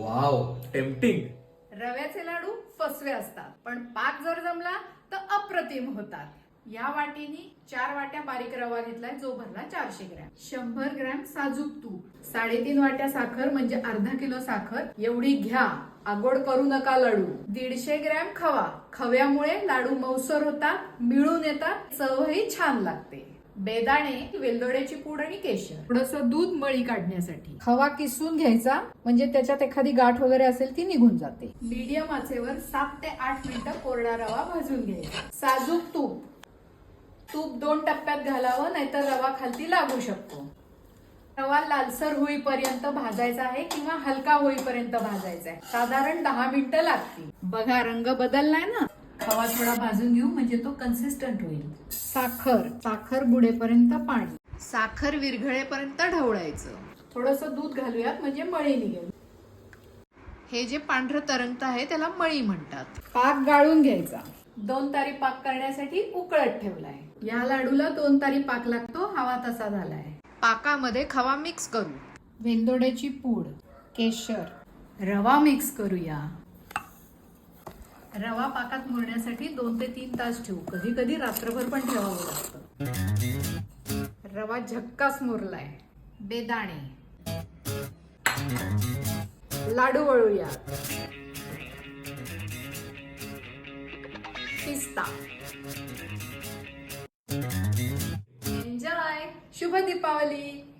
Wow tempting रव्याचे लाडू फसवे असतात पण पाक जर जमला तर अप्रतिम होतात. या वाटीनी चार वाट्या बारीक रवा घेतलाय जो भरला चारशे ग्रॅम. शंभर ग्रॅम साजूक तूप. साडेतीन वाट्या साखर म्हणजे अर्धा किलो साखर. एवढी घ्या आगोड करू नका लाडू. दीडशे ग्रॅम खवा. खव्यामुळे लाडू मौसर होतात मिळून येतात चवही छान लागते. बेदाणे वेलदोड्याची पूड आणि केशर. थोडस दूध मळी काढण्यासाठी. खवा किसून घ्यायचा म्हणजे त्याच्यात एखादी गाठ वगैरे असेल ती निघून जाते. मीडियम आचेवर सात ते आठ मिनिटं कोरडा रवा भाजून घ्यायचा. साजूक तूप. तूप दोन टप्प्यात घालावं नाहीतर रवा खालती लागू शकतो. रवा लालसर होईपर्यंत भाजायचा आहे किंवा हलका होईपर्यंत भाजायचा आहे. साधारण दहा मिनिटं लागतील. बघा रंग बदललाय ना? खवा थोडा भाजून घेऊ म्हणजे तो कन्सिस्टंट होईल. साखर साखर बुडेपर्यंत पाणी. साखर विरघळेपर्यंत ढवळायचं. थोडस दूध घालूयात म्हणजे मळी निघेल हे जे पांढरं तरंगत आहे त्याला मळी म्हणतात. पाक गाळून घ्यायचा. दोन तारी पाक करण्यासाठी उकळत ठेवलाय. या लाडूला दोन तारी पाक लागतो हवा तसा झालाय. पाकामध्ये खवा मिक्स करू. वेलदोड्याची पूड केशर रवा मिक्स करूया. रवा पाकात मुरण्यासाठी दोन ते तीन तास ठेवू. कधी कधी रात्रभर पण ठेवावं लागतं. रवा झक्कास मुरलाय. बेदाणे. लाडू वळूया. पिस्ता. एन्जॉय शुभ दीपावली.